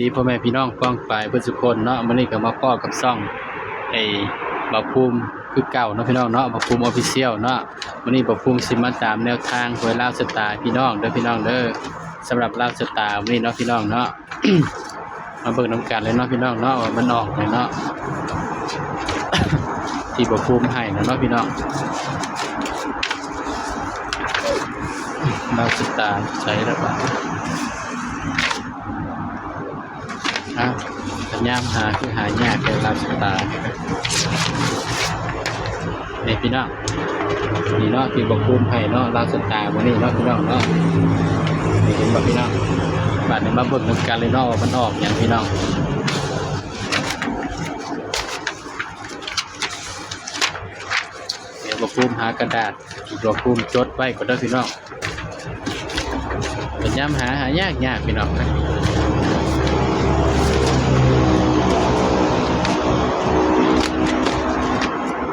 ดีพ่อแม่พี่น้องป้องปลายเพื่อนสุคนเนาะมื้อนี้ก็มาพ้อกับซ่องไอ้บาภูมิคือเก่าเนาะพี่น้องเนาะบาภูมิออฟฟิเชียลเนาะมื้อนี้บ่าภูมิสิมาตามแนวทางหวยลาวสตาร์พี่น้องเด้อพี่น้องเด้อสำหรับลาวสตาร์มื้อนี้เนาะพี่น้องเนาะมาเบิ่งนํกันเลยเนาะพี่น้องเนาะว่ามันออกเลยเนาะที่บาภูมิให้เนาะพี่น้องลาวสตาร์ใช้แล้วบ่า อะสัญญามหาคือหายากแก่ลาวสตาร์นี่พี่น้องนี่เนาะที่บอกภูมิให้เนาะลาวสตาวันนี้เนาะพี่น้องเนาะนี่เห็นบ่พี่น้องบาดนี้มาเบิ่งนำกันเลยเนาะมันออกอย่างพี่น้องเดี๋ยวบอกภูมิหากระดาษบอกภูมิจดไว้ก็ได้พี่น้องสัญญามหาหายากยากพี่น้อง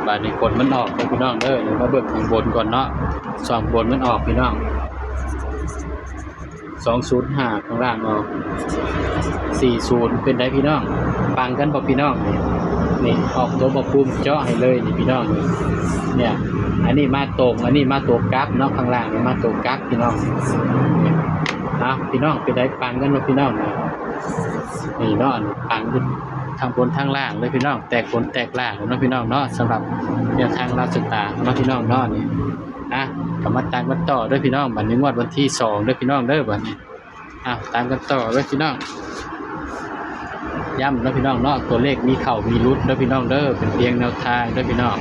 บาดนี้ผลมันออกพี่น้องเด้อเดี๋ยวมาเบิ่งข้างบนก่อนเนาะสองบนมันออกพี่น้องสองศูนย์ห้าข้างล่างออกสี่ศูนย์เป็นได้พี่น้องปังกันบ่พี่น้องนี่ออกตัวบ่ปุ่มเจาะให้เลยนี่พี่น้องเนี่ย อันนี้มาตรงอันนี้มาตัวกราฟเนาะข้างล่างนี่มาตัวกราฟพี่น้องเอาพี่น้องเป็นได้ปังกันบ่พี่น้องนี่นี่เนาะปังขึ้น ทางบนทางล่างเลยพี่น้องแตกบนแตกล่างเนาะพี่น้องเนาะสำหรับแนวทางราชตาเนาะพี่น้องเนาะนี่อะกลับมาตามกันต่อด้วยพี่น้องบันี้งวดวันที่สองด้อพี่น้องเด้อบัดนี้อะตามกันต่อด้อพี่น้องย้ำเนาะพี่น้องเนาะตัวเลขมีเข่ามีรุดเด้อพี่น้องเด้อเป็นเพียงแนวทางด้อพี่น้อง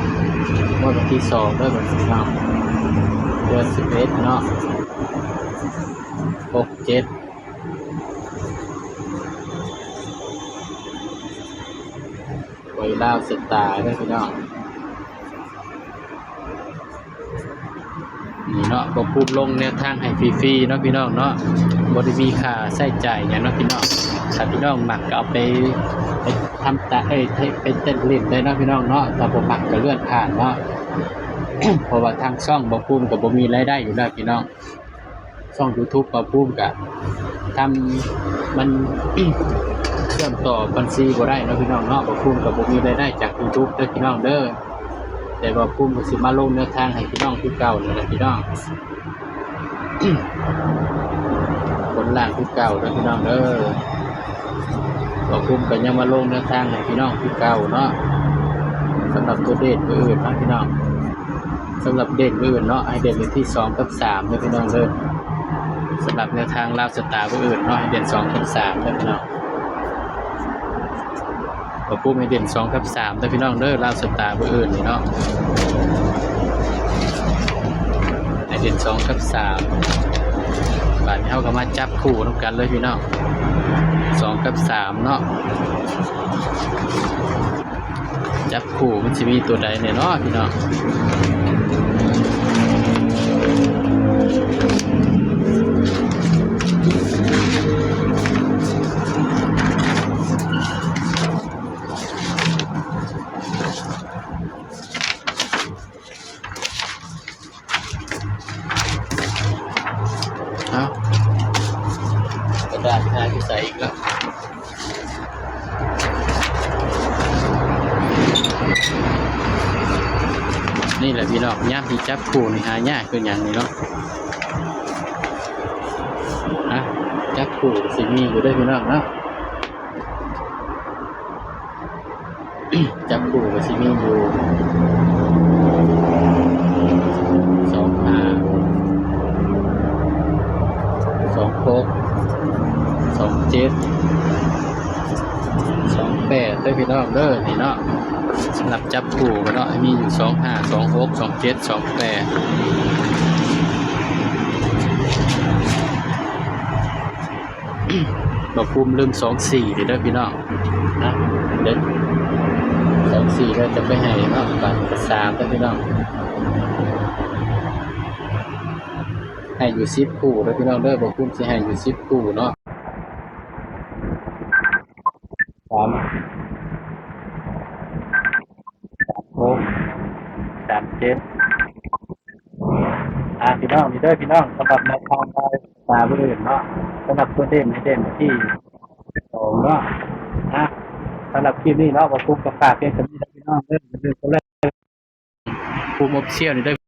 งวดวันที่สองเด้อบันี้พี่น้องเดือนสิบเอ็ดเนาะหกเจ็ด ไว้ดาวสตาร์ด้วยพี่น้องนี่เนาะก็พูดลงแนวทางให้ฟรีๆเนาะพี่น้องเนาะบริมีค่าใช้จ่ายอย่างเนาะพี่น้องถ้าพี่น้องหมักก็เอาไปไปทำตาเอ้ยไปไปเต้นเล่นได้เนาะพี่น้องเนาะถ้าบ่หมักก็เลื่อนผ่านเนาะเพราะว่าทางช่องบ่ภูมิกับบ่มีรายได้อยู่แล้วพี่น้อง ช่อง YouTube บ่ภูมิก็ทำมัน เชื่อมต่อบัญชีบ่ได้เนาะพี่น้องเนาะบ่ภูมิกับบ่มีรายได้จาก YouTube เด้อพี่น้องเด้อแต่ว่าภูมิก็สิมาลงแนวทางให้พี่น้องคือเก่านี่แหละพี่น้องคนล่างคือเก่าเด้อพี่น้องเด้อบ่ภูมิก็ยังมาลงแนวทางให้พี่น้องคือเก่าเนาะสำหรับตัวเด่นตัวอื่นนะพี่น้องสำหรับเด่นตัวอื่นเนาะให้เด่นไปที่สองกับสามเด้อพี่น้องเด้อ สำหรับแนวทางลาวสตาร์ผู้อื่นเนาะให้เด่นสองกับสามเด้อพี่น้องก็พูดให้เด่นสองกับสามแต่พี่น้องเด้อลาวสตาร์เบอร์อื่นนี่เนาะให้เด่นสองกับสามบาทนี้าก็มาจับคู่น้ำกันเลยพี่น้องสองกับสามเนาะจับคู่มันจะมีตัวใดเนี่ยเนาะพี่น้อง กระดาษทาที่ใส่อีกนี่แหละพี่น้องย่ามที่จับคู่นี่หายากคืออย่างนี้เนาะอะจับคู่สิมีอยู่ด้วยพี่น้องเนาะจับคู่กับสิมีอยู่สองห้าสอง หกสองเจ็ดสองแปดได้พี่น้องเด้อนี่เนาะสำหรับจับคู่ก็เนาะมีอยู่สองห้าสองหกสองเจ็ดสองแปดบอกภูมิลืมสองสี่เด้อพี่น้องนะเด็ดสองสี่เราจะไปให้เนาะบัตรสามเด้พี่น้อง ให้อยู่ซิปคู่แล้วพี่น้องเด้อบอกคุ้มสิให้อยู่ซิปคู่เนาะสามสามหกสามเจ็ดอ่าพี่น้องนี่เด้อพี่น้องสำหรับแนวทางไปตาบริเวณเนาะสำหรับตัวเด่นให้เด่นที่สองเนาะนะสำหรับคลิปนี้เนาะบ่ปุ๊บกับฝากเพียงเท่นี้พี่น้องเด้ออย่าลืมกดไลค์ภูมิออฟเชียลนี่เด้อ